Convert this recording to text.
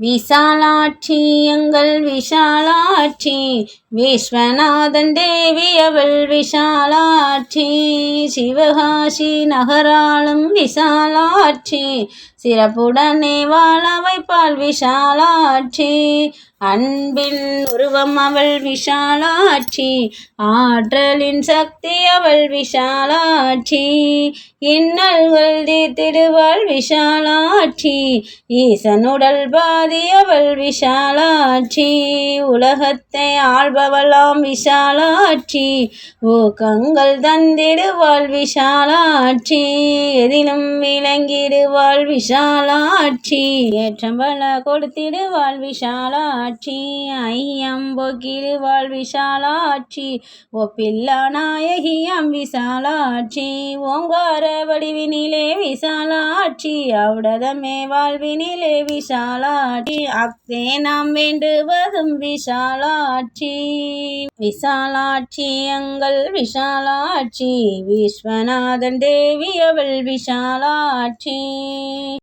விசாலாட்சி எங்கள் விஷாலாட்சி விஸ்வநாதன் தேவி அவள் விஷாலாட்சி சிவகாசி நகராளும் விசாலாட்சி. சிறப்புடனே வாழ வைப்பாள் விஷாலாட்சி அன்பின் உருவம் அவள் விஷாலாட்சி ஆற்றலின் சக்தி அவள் விஷாலாட்சி இன்னல்கள் தீர்த்திடுவாள் விஷாலாட்சி ஈசனுடல் பாதி அவள் விஷாலாட்சி உலகத்தை ஆள்பவளாம் விஷாலாட்சி. ஊக்கங்கள் தந்திடுவாள் விஷாலாட்சி எதிலும் விளங்கிடுவாள் விஷாலாட்சி. ஏற்றம் பல கொடுத்திடுவாள் விஷாலாட்சி ஐயம் போக்கிடுவாள் விஷாலாட்சி. ஒப்பில்லா நாயகியம் விசாலாட்சி ஓங்கார வடிவினிலே விசாலாட்சி அவுடதமே வாழ்வினிலே விசாலாட்சி அக்தே நாம் வேண்டுவதும் விஷாலாட்சி. விசாலாட்சி எங்கள் விஷாலாட்சி. விஸ்வநாதன் தேவி அவள் விஷாலாட்சி.